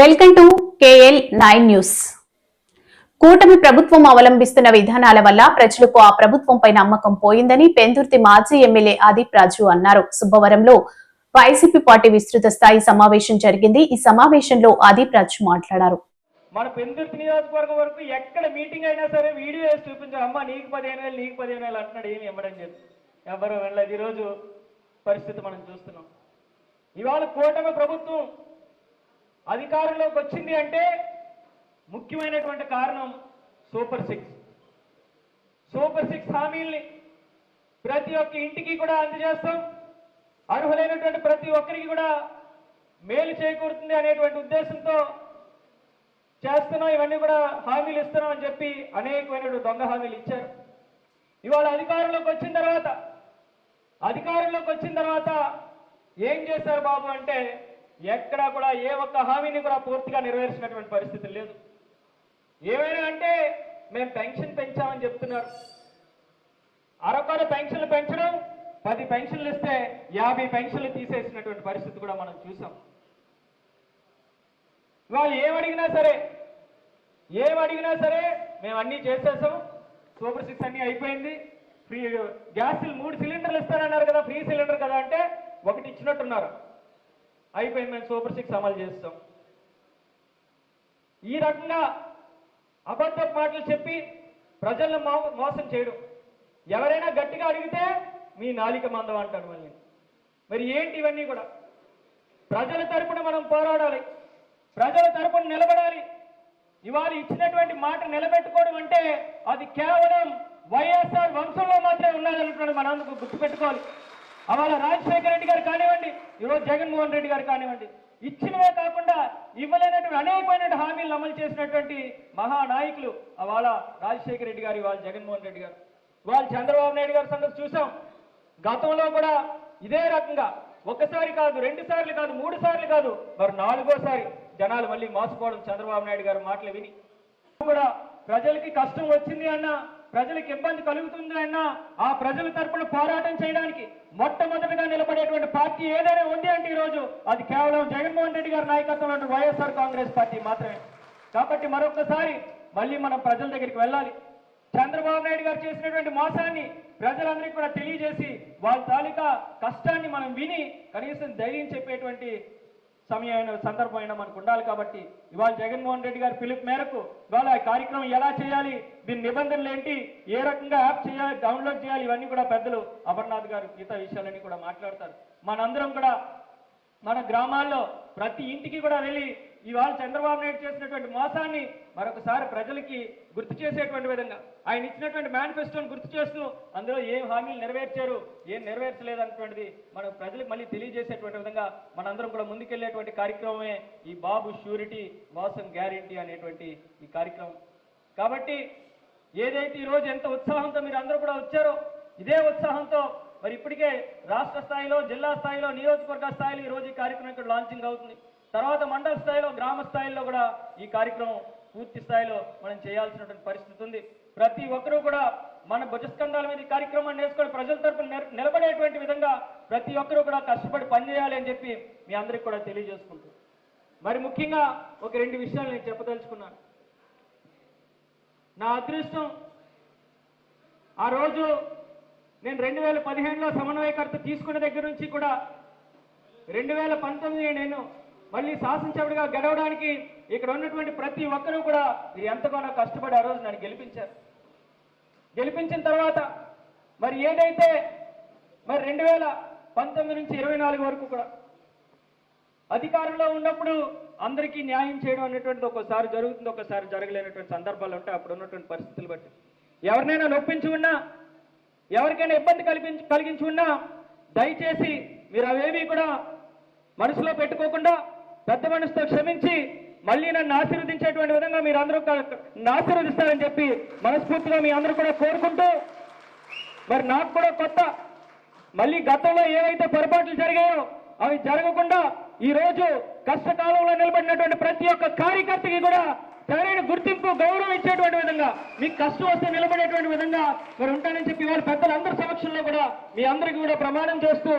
Welcome to KL nine news. కూటమి ప్రభుత్వం అవలంబిస్తున్న విధానాల వల్ల ప్రజలకు ఆ ప్రభుత్వంపై నమ్మకం పోయిందని పెందుర్తి మాజీ ఎమ్మెల్యే ఆదిప్ రాజు అన్నారు. సుబ్బవరంలో వైసీపీ పార్టీ విస్తృత స్థాయి సమావేశం జరిగింది. ఈ సమావేశంలో ఆదిప్ రాజు మాట్లాడారు. మన పెందుర్తి నియోజకవర్గం వరకు ఎక్కడ మీటింగ్ అయినా సరే వీడియో వేసి చూపించారు అమ్మా నీకు పదిహేను వేలు నీకు పదిహేను వేలు అంటున్నాడు. ఏమి ఇవ్వడం చెప్పి ఎవరు వెళ్ళదు ఈరోజు పరిస్థితి మనం చూస్తున్నాం. ఇవాళ కూటమి ప్రభుత్వం అధికారంలోకి వచ్చింది అంటే ముఖ్యమైనటువంటి కారణం సూపర్ సిక్స్. సూపర్ సిక్స్ హామీల్ని ప్రతి ఒక్క ఇంటికి కూడా అందజేస్తాం. అర్హులైనటువంటి ప్రతి ఒక్కరికి కూడా మేలు చేకూరుతుంది అనేటువంటి ఉద్దేశంతో చేస్తున్నాం. ఇవన్నీ కూడా హామీలు ఇస్తున్నాం అని చెప్పి అనేకమైనటువంటి దొంగ హామీలు ఇచ్చారు. ఇవాళ అధికారంలోకి వచ్చిన తర్వాత అధికారంలోకి వచ్చిన తర్వాత ఏం చేశారు బాబు అంటే ఎక్కడా కూడా ఏ ఒక్క హామీని కూడా పూర్తిగా నెరవేర్చినటువంటి పరిస్థితి లేదు. ఏమైనా అంటే మేము పెన్షన్ పెంచామని చెప్తున్నారు. అరకొర పెన్షన్లు పెంచడం పది పెన్షన్లు ఇస్తే యాభై పెన్షన్లు తీసేసినటువంటి పరిస్థితి కూడా మనం చూసాం. వాళ్ళు ఏమడిగినా సరే ఏమడిగినా అడిగినా సరే మేము అన్నీ చేసేసాం. సూపర్ సిక్స్ అన్నీ అయిపోయింది. ఫ్రీ గ్యాస్ మూడు సిలిండర్లు ఇస్తానన్నారు కదా ఫ్రీ సిలిండర్ కదా అంటే ఒకటి ఇచ్చినట్టున్నారు. అయిపోయింది మేము సూపర్ సిక్స్ అమలు చేస్తాం. ఈ రకంగా అబద్ధ మాటలు చెప్పి ప్రజలను మో- మోసం చేయడం. ఎవరైనా గట్టిగా అడిగితే మీ నాలిక మందం అంటాడు మళ్ళీ. మరి ఏంటి ఇవన్నీ కూడా? ప్రజల తరపున మనం పోరాడాలి. ప్రజల తరపున నిలబడాలి. ఇవాళ ఇచ్చినటువంటి మాట నిలబెట్టుకోవడం అంటే అది కేవలం వైఎస్ఆర్ వంశంలో మాత్రమే ఉన్నదనుకున్నాడు మనందుకు గుర్తుపెట్టుకోవాలి. అవాళ రాజశేఖర రెడ్డి గారు కానివ్వండి ఈరోజు జగన్మోహన్ రెడ్డి గారు కానివ్వండి ఇచ్చినవే కాకుండా ఇవ్వలేనటువంటి అనేకమైన హామీలను అమలు చేసినటువంటి మహానాయకులు అవాళ రాజశేఖర రెడ్డి గారు ఇవాళ జగన్మోహన్ రెడ్డి గారు. ఇవాళ చంద్రబాబు నాయుడు గారి సంగతి చూసాం. గతంలో కూడా ఇదే రకంగా ఒకసారి కాదు రెండు సార్లు కాదు మూడు సార్లు కాదు మరి నాలుగోసారి జనాలు మళ్ళీ మోసపోవడం చంద్రబాబు నాయుడు గారు మాటలు విని. కూడా ప్రజలకి కష్టం వచ్చింది అన్నా ప్రజలకు ఇబ్బంది కలుగుతుంది అన్నా ఆ ప్రజల తరపున పోరాటం చేయడానికి మొట్టమొదటిగా నిలబడేటువంటి పార్టీ ఏదైనా ఉంది అంటే ఈరోజు అది కేవలం జగన్మోహన్ రెడ్డి గారి నాయకత్వంలో వైఎస్ఆర్ కాంగ్రెస్ పార్టీ మాత్రమే. కాబట్టి మరొకసారి మళ్ళీ మనం ప్రజల దగ్గరికి వెళ్ళాలి. చంద్రబాబు నాయుడు గారు చేసినటువంటి మోసాన్ని ప్రజలందరికీ కూడా తెలియజేసి వాళ్ళ తాలూకా కష్టాన్ని మనం విని కనీసం ధైర్యం చెప్పేటువంటి సమయమైన సందర్భమైన మనకు ఉండాలి కాబట్టి ఇవాళ జగన్మోహన్ రెడ్డి గారి పిలుపు మేరకు ఇవాళ కార్యక్రమం ఎలా చేయాలి దీని నిబంధనలు ఏంటి ఏ రకంగా యాప్ చేయాలి డౌన్లోడ్ చేయాలి ఇవన్నీ కూడా పెద్దలు అమర్నాథ్ గారు మిగతా విషయాలన్నీ కూడా మాట్లాడతారు. మనందరం కూడా మన గ్రామాల్లో ప్రతి ఇంటికి కూడా వెళ్ళి ఇవాళ చంద్రబాబు నాయుడు చేసినటువంటి మోసాన్ని మరొకసారి ప్రజలకి గుర్తు చేసేటువంటి విధంగా ఆయన ఇచ్చినటువంటి మేనిఫెస్టోని గుర్తు చేస్తూ అందులో ఏం హామీలు నెరవేర్చారు ఏం నెరవేర్చలేదన్నటువంటిది మన ప్రజలకు మళ్ళీ తెలియజేసేటువంటి విధంగా మనందరం కూడా ముందుకెళ్ళేటువంటి కార్యక్రమమే ఈ బాబు షూరిటీ మోసం గ్యారంటీ అనేటువంటి ఈ కార్యక్రమం. కాబట్టి ఏదైతే ఈ రోజు ఎంత ఉత్సాహంతో మీరు అందరూ కూడా వచ్చారో ఇదే ఉత్సాహంతో మరి ఇప్పటికే రాష్ట్ర స్థాయిలో జిల్లా స్థాయిలో నియోజకవర్గ స్థాయిలో ఈ రోజు ఈ కార్యక్రమం ఇక్కడ లాంచింగ్ అవుతుంది. తర్వాత మండల స్థాయిలో గ్రామ స్థాయిలో కూడా ఈ కార్యక్రమం పూర్తి స్థాయిలో మనం చేయాల్సినటువంటి పరిస్థితి ఉంది. ప్రతి ఒక్కరూ కూడా మన భుజస్కంధాల మీద ఈ కార్యక్రమాన్ని నేర్చుకొని ప్రజల తరపున నిలబడేటువంటి విధంగా ప్రతి ఒక్కరూ కూడా కష్టపడి పనిచేయాలి అని చెప్పి మీ అందరికి కూడా తెలియజేసుకుంటాం. మరి ముఖ్యంగా ఒక రెండు విషయాలు నేను చెప్పదలుచుకున్నాను. నా అదృష్టం ఆ రోజు నేను రెండు వేల పదిహేనులో సమన్వయకర్త తీసుకున్న దగ్గర నుంచి కూడా రెండు వేల పంతొమ్మిది నేను మళ్ళీ శాసనసభ్యుడిగా గెలవడానికి ఇక్కడ ఉన్నటువంటి ప్రతి ఒక్కరూ కూడా మీరు ఎంతగానో కష్టపడి ఆ రోజు నన్ను గెలిపించారు. గెలిపించిన తర్వాత మరి ఏదైతే మరి రెండు వేల పంతొమ్మిది నుంచి ఇరవై నాలుగు వరకు కూడా అధికారంలో ఉన్నప్పుడు అందరికీ న్యాయం చేయడం అనేటువంటిది ఒక్కోసారి జరుగుతుంది ఒక్కోసారి జరగలేనటువంటి సందర్భాలు ఉంటాయి. అప్పుడు ఉన్నటువంటి పరిస్థితులు బట్టి ఎవరినైనా నొప్పించి ఉన్నా ఎవరికైనా ఇబ్బంది కల్పించి కలిగించి ఉన్నా దయచేసి మీరు అవేమీ కూడా మనసులో పెట్టుకోకుండా పెద్ద మనసుతో క్షమించి మళ్ళీ నన్ను ఆశీర్వదించేటువంటి విధంగా మీరు అందరూ ఆశీర్వదిస్తారని చెప్పి మనస్ఫూర్తిగా మీ అందరూ కూడా కోరుకుంటూ మరి నాకు కూడా కొత్త మళ్ళీ గతంలో ఏవైతే పొరపాట్లు జరిగాయో అవి జరగకుండా ఈ రోజు కష్టకాలంలో నిలబడినటువంటి ప్రతి ఒక్క కార్యకర్తకి కూడా సరైన గుర్తింపు గౌరవం ఇచ్చేటువంటి విధంగా మీకు కష్టం వస్తే నిలబడేటువంటి విధంగా మరి ఉంటానని చెప్పి వాళ్ళ పెద్దలందరి సమక్షంలో కూడా మీ అందరికీ కూడా ప్రమాణం చేస్తూ